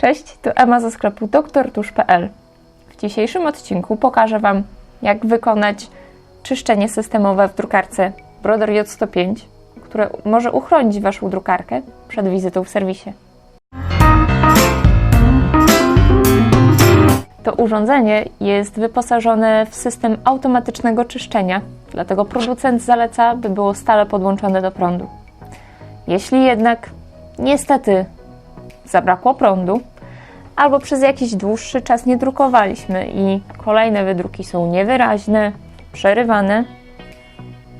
Cześć, tu Ema ze sklepu doktortusz.pl. W dzisiejszym odcinku pokażę Wam, jak wykonać czyszczenie systemowe w drukarce Brodor J105, które może uchronić Waszą drukarkę przed wizytą w serwisie. To urządzenie jest wyposażone w system automatycznego czyszczenia, dlatego producent zaleca, by było stale podłączone do prądu. Jeśli jednak niestety zabrakło prądu, albo przez jakiś dłuższy czas nie drukowaliśmy i kolejne wydruki są niewyraźne, przerywane,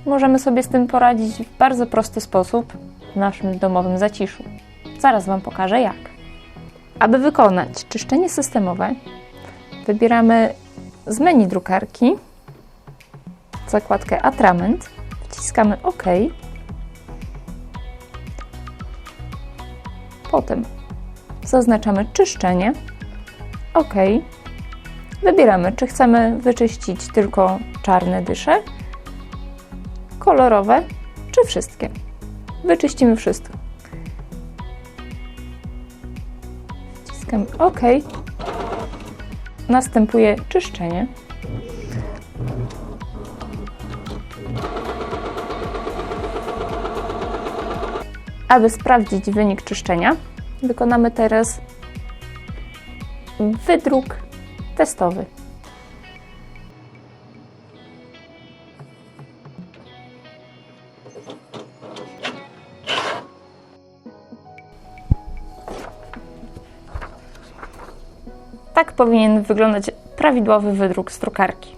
możemy sobie z tym poradzić w bardzo prosty sposób w naszym domowym zaciszu. Zaraz Wam pokażę jak. Aby wykonać czyszczenie systemowe, wybieramy z menu drukarki zakładkę Atrament, wciskamy OK. Potem zaznaczamy czyszczenie. OK. Wybieramy, czy chcemy wyczyścić tylko czarne dysze, kolorowe, czy wszystkie. Wyczyścimy wszystko. Wciskamy OK. Następuje czyszczenie. Aby sprawdzić wynik czyszczenia, wykonamy teraz wydruk testowy. Tak powinien wyglądać prawidłowy wydruk z drukarki.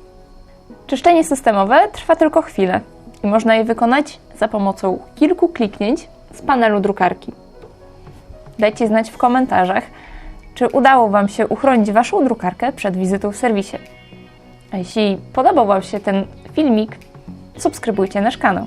Czyszczenie systemowe trwa tylko chwilę i można je wykonać za pomocą kilku kliknięć z panelu drukarki. Dajcie znać w komentarzach, czy udało Wam się uchronić Waszą drukarkę przed wizytą w serwisie. A jeśli podobał Wam się ten filmik, subskrybujcie nasz kanał.